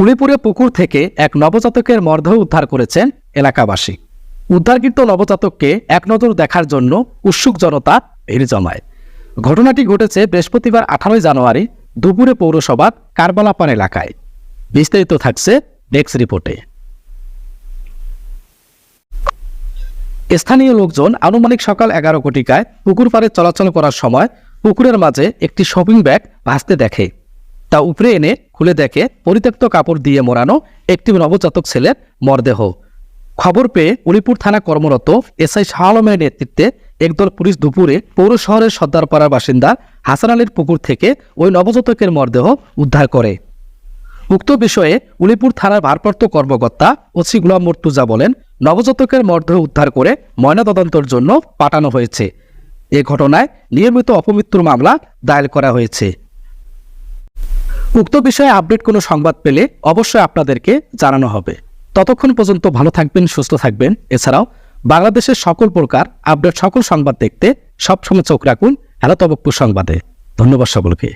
উলিপুরে পুকুর থেকে এক নবজাতকের মরদেহ উদ্ধার করেছেন এলাকাবাসী। উদ্ধারকৃত নবজাতককে এক নজর দেখার জন্য উৎসুক জনতা ভিড় জমায়। ঘটনাটি ঘটেছে বৃহস্পতিবার আঠারোই জানুয়ারি দুপুরে পৌরসভার কারবালাপান এলাকায়। বিস্তারিত থাকছে ডেক্স রিপোর্টে। স্থানীয় লোকজন আনুমানিক সকাল এগারো কোটিকায় পুকুর পাড়ে চলাচল করার সময় পুকুরের মাঝে একটি শপিং ব্যাগ ভাসতে দেখে। তা উপরে এনে খুলে দেখে, পরিত্যক্ত কাপড় দিয়ে মোড়ানো একটি নবজাতক ছেলের মরদেহ। খবর পেয়ে উলিপুর থানা কর্মরত এসআই শাহ আলমের নেতৃত্বে একদল পুলিশ দুপুরে পৌর শহরের সর্দারপাড়ার বাসিন্দা হাসান আলীর পুকুর থেকে ওই নবজাতকের মরদেহ উদ্ধার করে। উক্ত বিষয়ে উলিপুর থানার ভারপ্রাপ্ত কর্মকর্তা ওসি গুলাম মর্তুজা বলেন, নবজাতকের মরদেহ উদ্ধার করে ময়নাতদন্তের জন্য পাঠানো হয়েছে। এ ঘটনায় নিয়মিত অপমৃত্যুর মামলা দায়ের করা হয়েছে। উক্ত বিষয়ে আপডেট কোনো সংবাদ পেলে অবশ্যই আপনাদেরকে জানানো হবে। ততক্ষণ পর্যন্ত ভালো থাকবেন, সুস্থ থাকবেন। এছাড়াও বাংলাদেশের সকল প্রকার আপডেট, সকল সংবাদ দেখতে সবসময় চোখ রাখুন হ্যালো তবকপুর সংবাদে। ধন্যবাদ সকলকে।